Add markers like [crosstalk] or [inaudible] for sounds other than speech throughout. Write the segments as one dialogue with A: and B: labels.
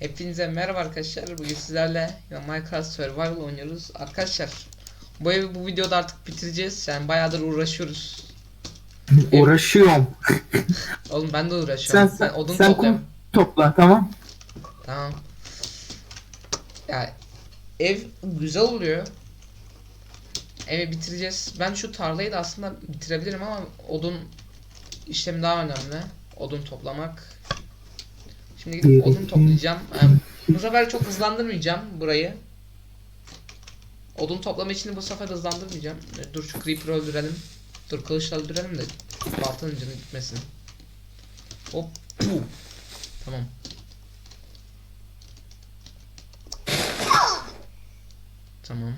A: Hepinize merhaba arkadaşlar. Bugün sizlerle yine Minecraft Survival oynuyoruz. Arkadaşlar bu evi bu videoda artık bitireceğiz. Yani bayağıdır uğraşıyoruz. [laughs]
B: Uğraşıyorum. [laughs]
A: Oğlum ben de uğraşıyorum.
B: Sen
A: ben odun
B: sen kum topla tamam.
A: Tamam. Ya ev güzel oluyor. Evi bitireceğiz. Ben şu tarlayı da aslında bitirebilirim ama odun işlemi daha önemli. Odun toplamak. Şimdi gidip odun toplayacağım. Bu sefer çok hızlandırmayacağım burayı. Odun toplama için bu sefer hızlandırmayacağım. E, Dur şu creeper'ı öldürelim. Dur kılıçla öldürelim de baltanın canı gitmesin. Hop. [clears throat] Tamam. Tamam.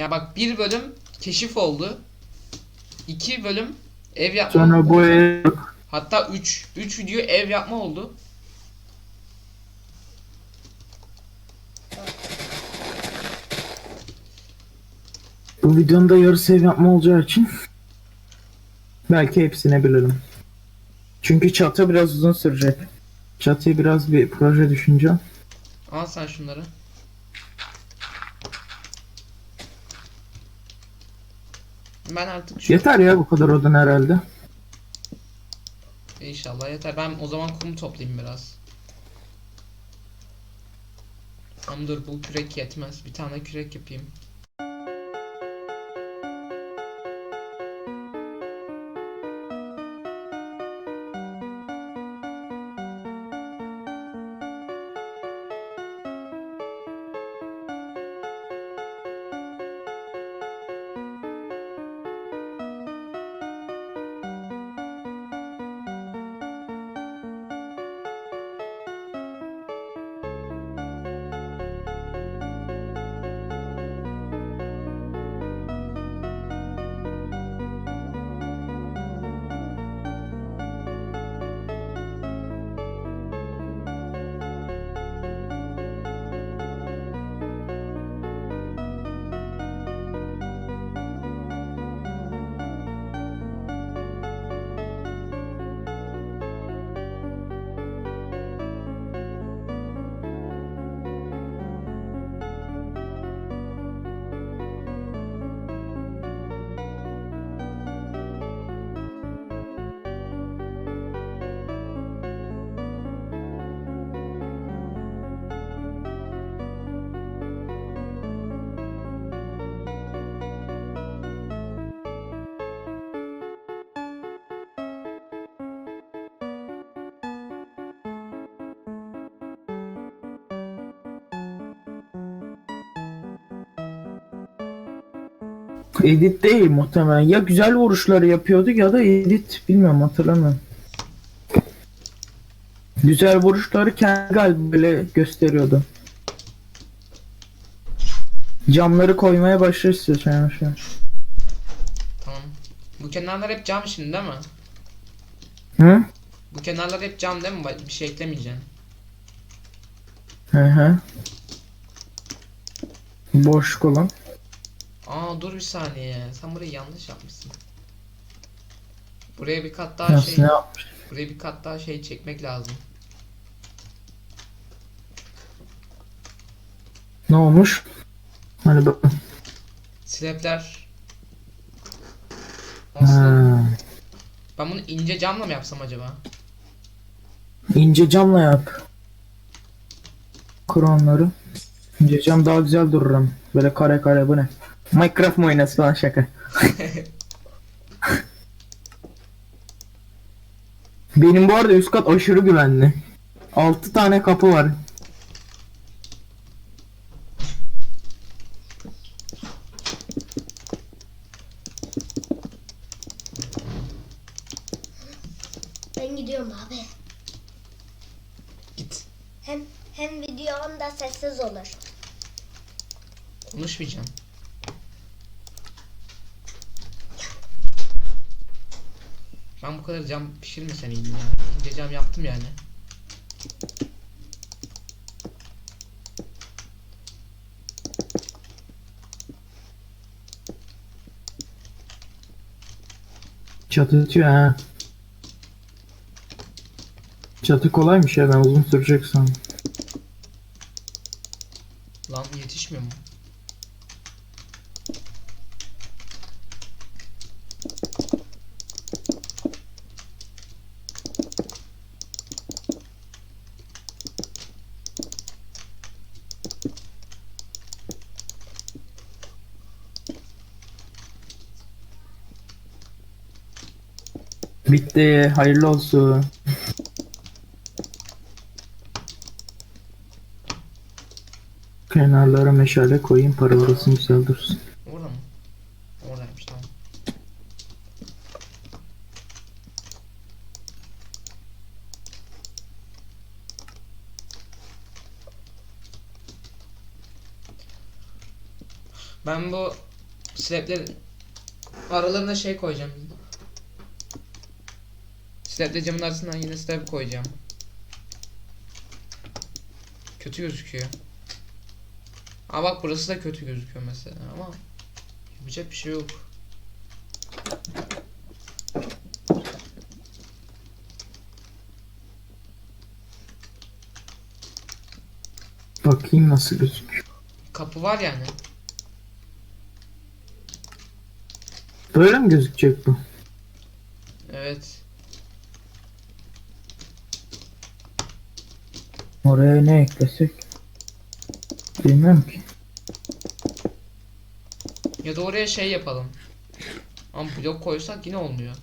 A: Ya bak bir bölüm keşif oldu. İki bölüm ev yapma.
B: Sonra bu ev
A: Hatta 3 3 video ev yapma oldu.
B: bu videonun da yarısı ev yapma olacağı için belki hepsine bilirim. Çünkü çatı biraz uzun sürecek. Çatıya biraz bir proje düşüneceğim.
A: Al sen şunları. Ben artık şu
B: Yeter ya bu kadar odun herhalde.
A: inşallah yeter. Ben o zaman kum toplayayım biraz. Ama dur bu kürek yetmez. Bir tane kürek yapayım.
B: Edit değil muhtemelen. Ya güzel vuruşları yapıyordu ya da edit bilmiyorum hatırlamıyorum. Güzel vuruşları kendi galiba böyle gösteriyordu. Camları koymaya başlar istiyorsan yavaş yavaş.
A: Tamam. Bu kenarlar hep cam şimdi değil mi?
B: Hı?
A: Bu kenarlar hep cam değil mi? Bir şey eklemeyeceğim.
B: Hı hı. Boşluk olan.
A: Aa dur bir saniye. Sen burayı yanlış yapmışsın. Buraya bir kat daha
B: Nasıl
A: şey
B: yapmış?
A: buraya bir kat daha şey çekmek lazım.
B: Ne olmuş? Hani bakın.
A: Aslında
B: Ha.
A: ben bunu ince camla mı yapsam acaba?
B: İnce camla yap. Kur onları. İnce cam daha güzel durur. Böyle kare kare bu ne? Minecraft mı oynasın falan şaka. [laughs] Benim bu arada üst kat aşırı güvenli. 6 tane kapı var.
C: Gidiyorum abi.
A: Git.
C: Hem hem videom da sessiz olur.
A: Konuşmayacağım. Ben bu kadar cam pişirmesen iyiydim ya. Cam yaptım yani.
B: Çatı ha. Çatı kolaymış ya ben uzun sürecek sandım.
A: Lan yetişmiyor mu?
B: Bitti. Hayırlı olsun. Kenarlara meşale koyayım parıldasın güzel dursun.
A: Orada mı? Oradaymış tamam. Ben bu slablerin aralarına şey koyacağım. Slable camın arasından yine slab koyacağım. Kötü gözüküyor. Aa bak burası da kötü gözüküyor mesela ama yapacak bir şey yok.
B: Bakayım nasıl gözüküyor.
A: Kapı var yani.
B: Böyle mi gözükecek bu?
A: Evet.
B: Oraya ne eklesek? Bilmem ki.
A: Ya da oraya şey yapalım. Ama blok koysak yine olmuyor.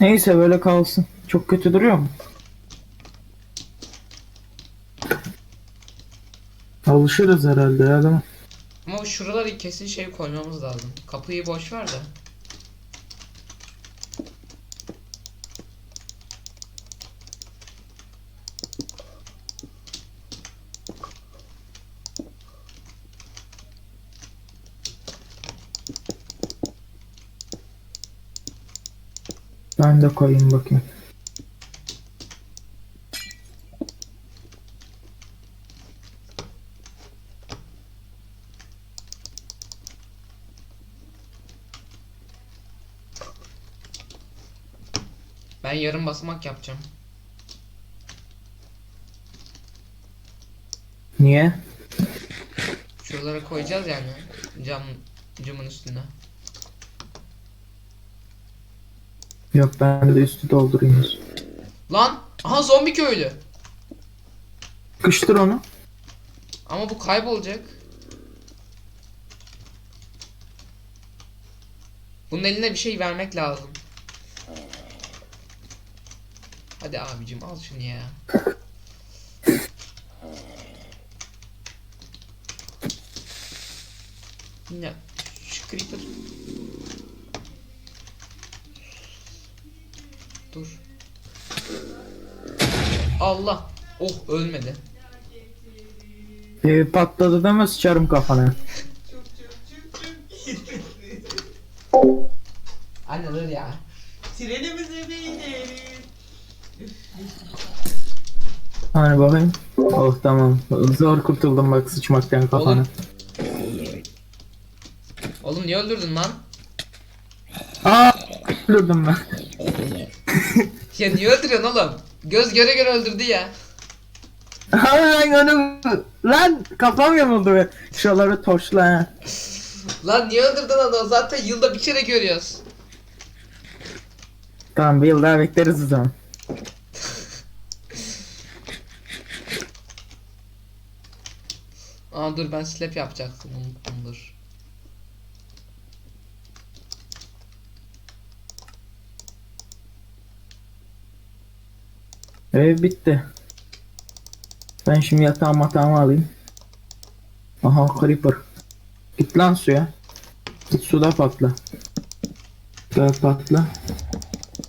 B: Neyse böyle kalsın. Çok kötü duruyor mu? Alışırız herhalde ya değil mi?
A: Ama şuraları kesin şey koymamız lazım. Kapıyı boş ver de.
B: De koyayım bakayım.
A: Ben yarım basamak yapacağım.
B: Niye?
A: Şuralara koyacağız yani. Cam camın üstüne.
B: Yok ben de üstü doldurayım.
A: Lan! Aha zombi köylü.
B: Kıştır onu.
A: Ama bu kaybolacak. Bunun eline bir şey vermek lazım. Hadi abicim al şunu ya. Yine şu creeper. Dur. Allah. Oh ölmedi.
B: Ee, patladı deme sıçarım kafana.
A: Anne dur ya.
D: Trenimize bineriz.
B: Hani bakayım. Oh tamam. Zor kurtuldum bak sıçmaktan kafana.
A: Oğlum. Oğlum niye öldürdün lan?
B: Aa! Öldürdüm ben.
A: Ya niye öldürüyorsun oğlum? Göz göre göre öldürdü ya.
B: Ay lan onu. Lan kafam yamuldu be. Şuraları torçla ha.
A: Lan niye öldürdün adamı? Zaten yılda bir kere görüyoruz.
B: Tamam bir yıl daha bekleriz o zaman.
A: Aa dur ben slap yapacaktım unuttum dur.
B: Ev bitti. Ben şimdi yatağım matağımı alayım. Aha creeper. Git lan suya. Suda patla. Gel patla.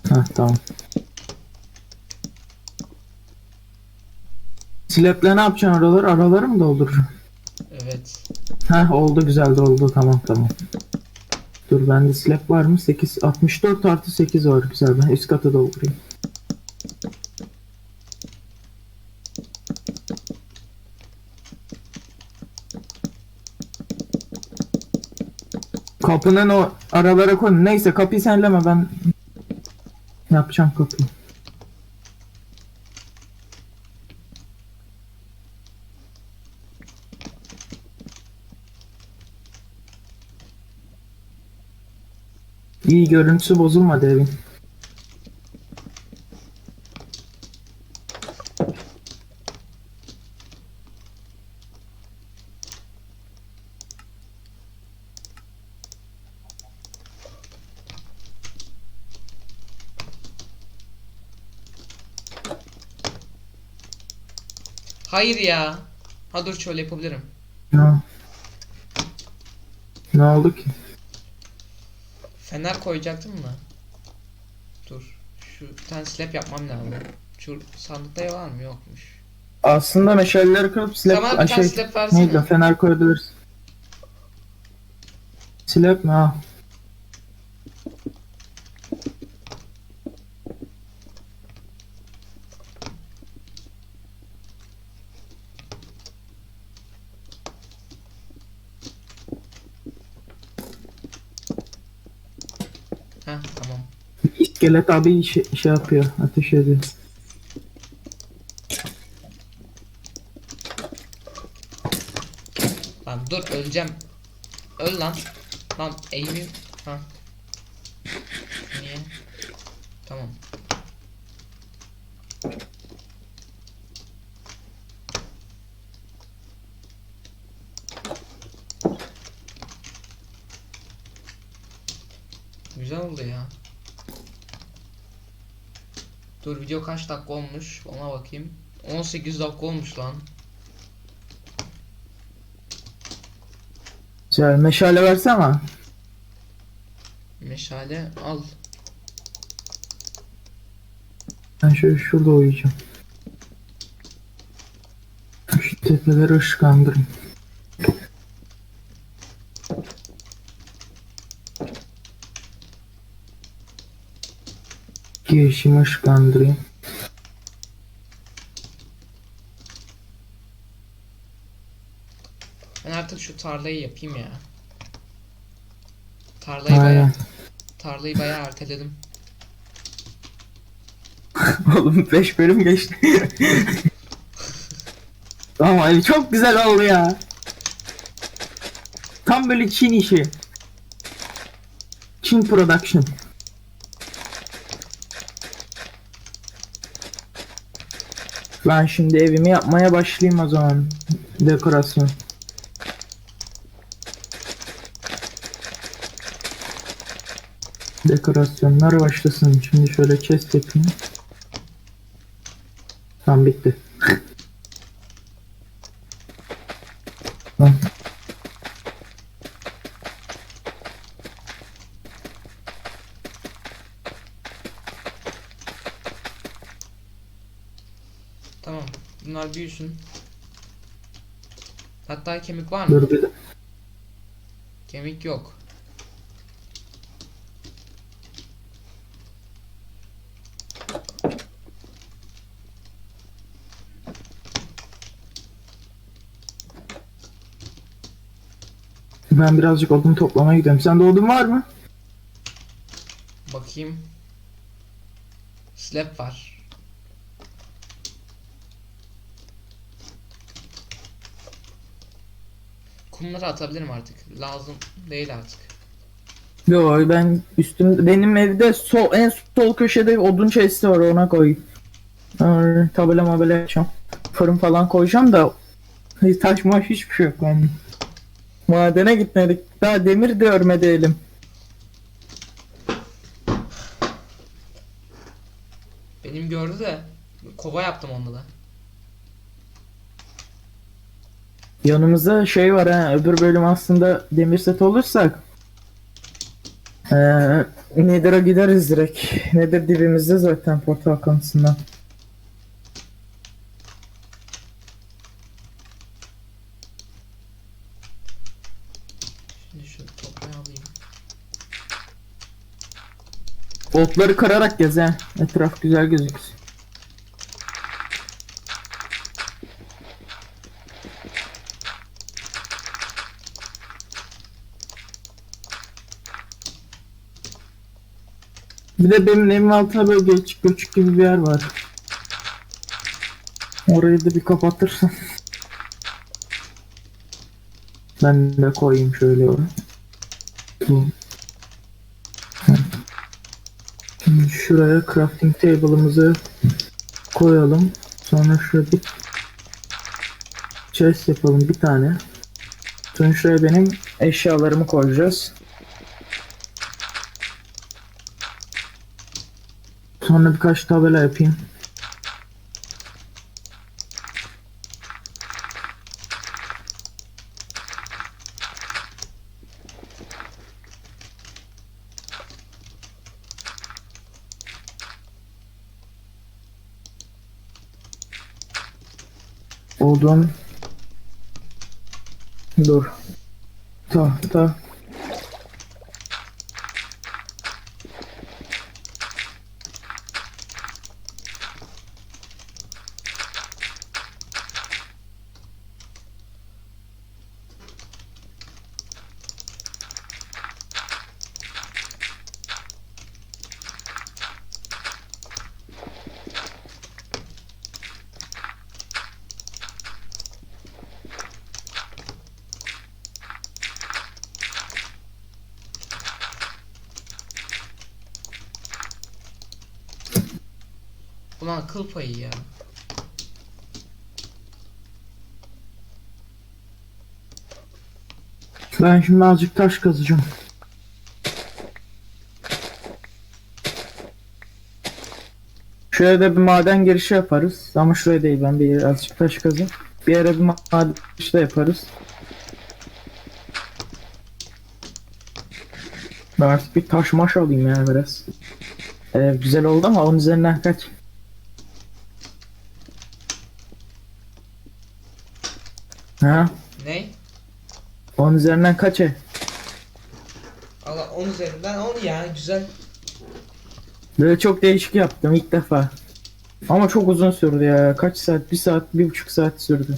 B: Heh tamam. Slap'le ne yapacaksın oraları? Araları mı dolduracaksın?
A: Evet.
B: Heh oldu güzel doldu tamam tamam. Dur bende slap var mı? 8 64 artı 8 var güzel ben üst katı doldurayım. Kapının o aralara koy. Neyse kapıyı senleme ben yapacağım kapıyı. İyi görüntüsü bozulmadı evin.
A: Hayır ya. Ha dur şöyle yapabilirim.
B: Ne? Ne oldu ki?
A: Fener koyacaktım mı? Dur. Şu bir tane slap yapmam lazım. Şu sandıkta var mı? Yokmuş.
B: Aslında meşaleleri kırıp slap
A: Tamam, bir tane
B: şey,
A: slap versene.
B: neydi fener koyabiliriz. Slap mi? Ha.
A: Heh tamam.
B: İskelet abi şey, şey yapıyor, ateş ediyor.
A: Lan dur öleceğim. Öl lan. Lan eğimi. Ha. Niye? Tamam. Güzel oldu ya. Dur video kaç dakika olmuş ona bakayım. 18 dakika olmuş lan.
B: Güzel, meşale versene.
A: Meşale al.
B: Ben şöyle şurada uyuyacağım. Şu tepeleri ışıklandırayım. Girişimi ışıklandırayım.
A: Ben artık şu tarlayı yapayım ya. Tarlayı
B: Aynen.
A: bayağı tarlayı bayağı erteledim. [laughs]
B: Oğlum 5 bölüm geçti. [laughs] Ama ev çok güzel oldu ya. Tam böyle Çin işi. Çin production. Ben şimdi evimi yapmaya başlayayım o zaman. Dekorasyon. Dekorasyonlar başlasın. Şimdi şöyle chest yapayım. Tamam bitti. Tamam.
A: Tamam. Büyüsün. Hatta kemik var mı?
B: Dur.
A: Kemik yok.
B: Ben birazcık odun toplamaya gidiyorum. Sende odun var mı?
A: Bakayım. Slap var. Kumları atabilirim artık. Lazım değil artık.
B: Yo ben üstüm benim evde sol en sol köşede odun chest'i var ona koy. Aa, Tabela mabela yapacağım. Fırın falan koyacağım da hiç taş maş hiçbir şey yok yani. Madene gitmedik. Daha demir de örmedi elim.
A: Benim gördü de kova yaptım onda da.
B: Yanımızda şey var ha öbür bölüm aslında demir set olursak Ee, Nether'a gideriz direkt. Nether dibimizde zaten portal kanısından.
A: Şimdi alayım.
B: Otları kırarak gez he. Etraf güzel gözüksün. Bir de benim evim altına böyle geçik göçük gibi bir yer var. Orayı da bir kapatırsın. Ben de koyayım şöyle oraya. Şimdi şuraya crafting table'ımızı koyalım. Sonra şuraya bir chest yapalım bir tane. Sonra şuraya benim eşyalarımı koyacağız. Sonra birkaç tabela yapayım. Odun. Dur. Tahta.
A: Ulan kıl payı ya.
B: Ben şimdi azıcık taş kazacağım. Şuraya da bir maden girişi yaparız. Ama şuraya değil ben bir azıcık taş kazayım. Bir yere bir maden girişi de yaparız. Ben artık bir taş maş alayım ya biraz. Ee, güzel oldu ama onun üzerinden kaç? Ha?
A: Ne?
B: Onun üzerinden kaç e?
A: Allah 10 üzerinden 10 ya güzel.
B: Böyle çok değişik yaptım ilk defa. Ama çok uzun sürdü ya. Kaç saat? Bir saat, bir buçuk saat sürdü.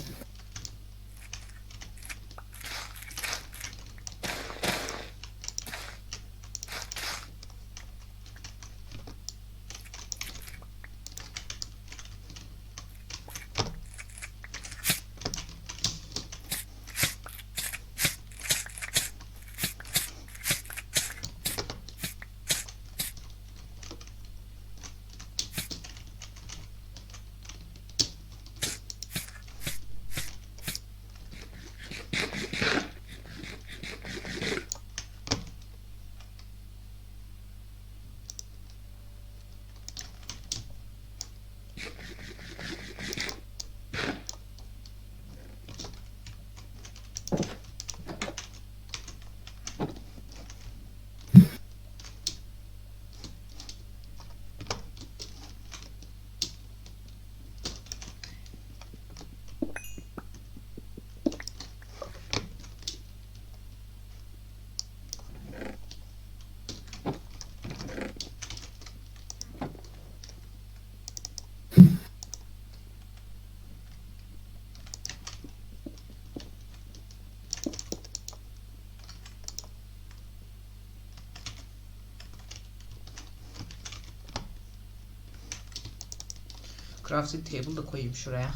A: Crafting table da koyayım şuraya.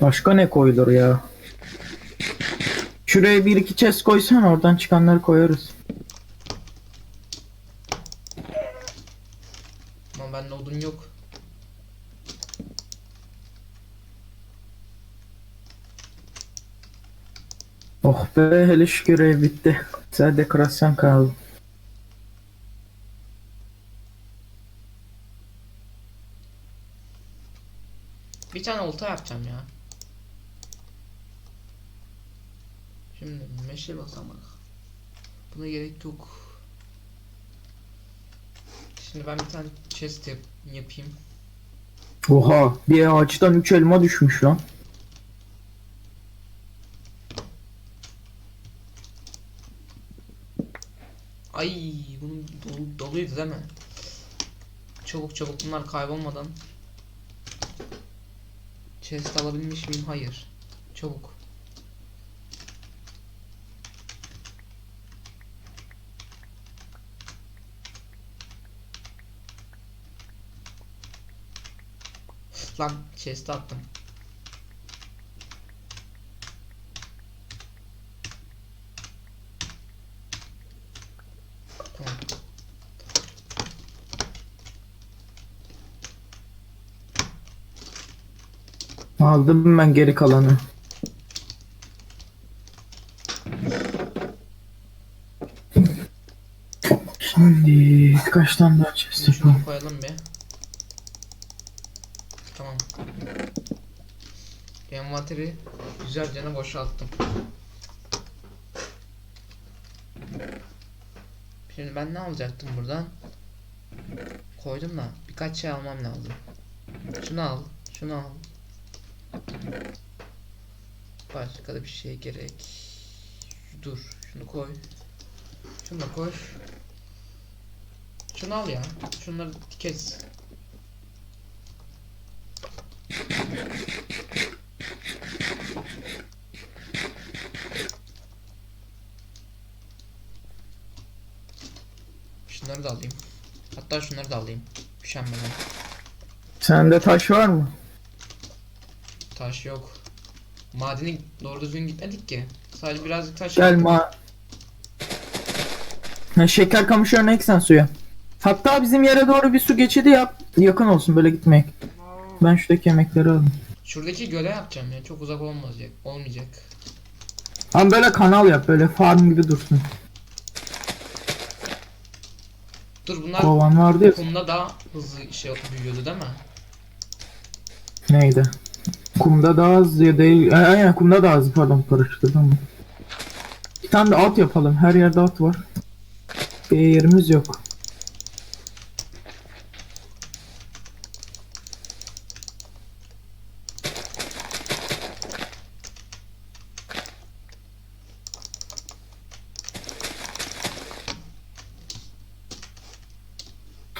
B: Başka ne koyulur ya? Şuraya bir iki chest koysan oradan çıkanları koyarız.
A: Ama bende odun yok.
B: Oh be hele şu görev bitti. Sadece dekorasyon kaldı.
A: Bir tane olta yapacağım ya. Şimdi meşe basamak. Buna gerek yok. Şimdi ben bir tane chest yap yapayım.
B: Oha bir ağaçtan 3 elma düşmüş lan.
A: Ay bunun dolu, doluydu değil mi? Çabuk çabuk bunlar kaybolmadan. Chest alabilmiş miyim? Hayır. Çabuk. Lan chest'e attım. Tamam.
B: Aldım ben geri kalanı. Şimdi kaç tane daha chest
A: Şimdi
B: yapalım?
A: şunu koyalım bir. Tamam. Envanteri güzelce boşalttım. Şimdi ben ne alacaktım buradan? Koydum da birkaç şey almam lazım. Şunu al, şunu al. Başka da bir şey gerek. Dur, şunu koy. Şunu da koy. Şunu al ya. Şunları kes. Şunları da alayım. Hatta şunları da alayım. Üşenmeden.
B: Sende taş var mı?
A: Taş yok. Madeni doğru düzgün gitmedik ki. Sadece birazcık taş
B: Gel ma. Ha, şeker kamışlarını eksen suya. Hatta bizim yere doğru bir su geçidi yap. Yakın olsun böyle gitmeyek. Ben şuradaki yemekleri alayım.
A: Şuradaki göle yapacağım ya. Çok uzak olmayacak. Olmayacak.
B: Ama böyle kanal yap böyle farm gibi dursun.
A: Dur bunlar
B: Kovan vardı ya.
A: kumda daha hızlı şey büyüyordu değil mi?
B: Neydi? Kumda daha az ya değil. E, aynen kumda daha az pardon karıştırdım. Bir tane de at yapalım. Her yerde at var. Bir yerimiz yok.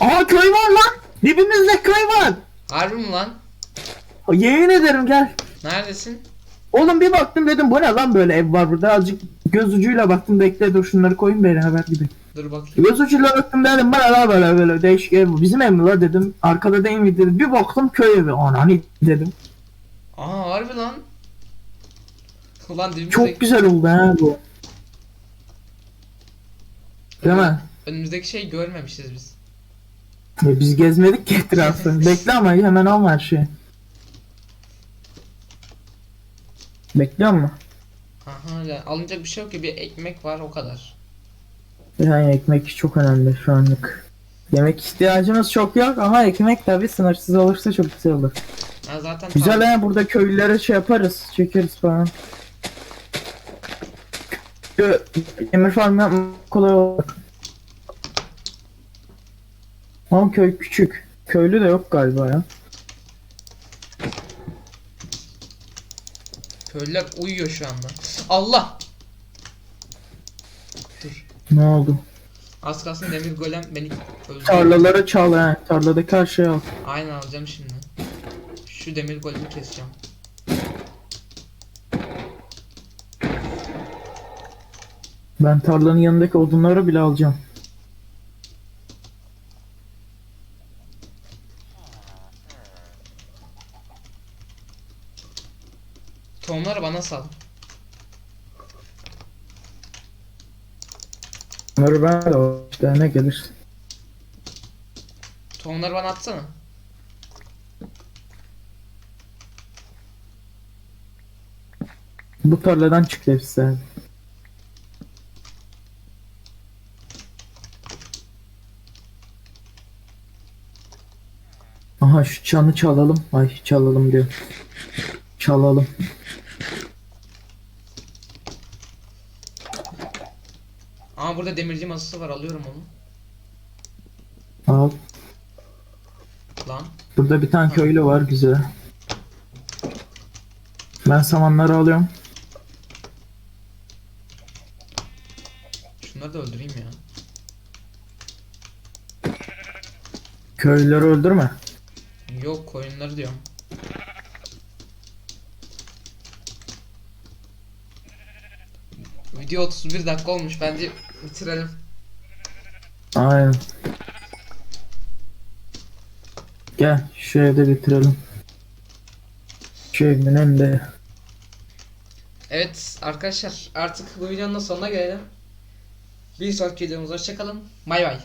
B: Aa köy var lan. Dibimizde köy var.
A: Harbi mi lan?
B: Yemin ederim gel.
A: Neredesin?
B: Oğlum bir baktım dedim bu ne lan böyle ev var burada azıcık göz ucuyla baktım bekle dur şunları koyayım beraber gidelim.
A: Dur bakayım.
B: Göz ucuyla baktım dedim bana la böyle böyle değişik ev bu bizim ev mi la dedim arkada değil mi dedim bir baktım köy evi anani dedim.
A: Aa harbi lan. [laughs] Ulan dibimizde
B: Çok güzel oldu ha bu. Değil mi?
A: önümüzdeki şey görmemişiz biz.
B: Ya biz gezmedik ki etrafı. [laughs] Bekle ama hemen alma her şeyi. Bekliyor mu?
A: Aha yani alınacak bir şey yok ki bir ekmek var o kadar.
B: Yani ekmek çok önemli şu anlık. Yemek ihtiyacımız çok yok ama ekmek tabi sınırsız olursa çok güzel olur.
A: Ben zaten
B: Güzel
A: tam-
B: ha burada köylülere şey yaparız, çekeriz falan. Şu Emir farm yapmak kolay olur. Ama köy küçük. Köylü de yok galiba ya.
A: Köylüler uyuyor şu anda. Allah! Dur.
B: Ne oldu?
A: Az kalsın demir golem beni öldürdü.
B: Tarlalara çal ha. Tarladaki her şeyi al.
A: Aynen alacağım şimdi. Şu demir golemi keseceğim.
B: Ben tarlanın yanındaki odunları bile alacağım.
A: Tohumları bana sal.
B: Bunları ben de al. işte ne gelir.
A: Tohumları bana atsana.
B: Bu tarladan çıktı hepsi abi. Aha şu çanı çalalım. Ay çalalım diyor. Çalalım.
A: Aa burada demirci masası var alıyorum onu.
B: Al.
A: Lan.
B: Burada bir tane köylü var güzel. Ben samanları alıyorum.
A: Şunları da öldüreyim ya.
B: Köylüleri öldürme.
A: Yok koyunları diyorum. Video 31 dakika olmuş. Bence bitirelim.
B: Aynen. Gel şu evde bitirelim. Şu evimin önünde.
A: Evet arkadaşlar artık bu videonun da sonuna gelelim. Bir sonraki videomuzda hoşçakalın. Bay bay.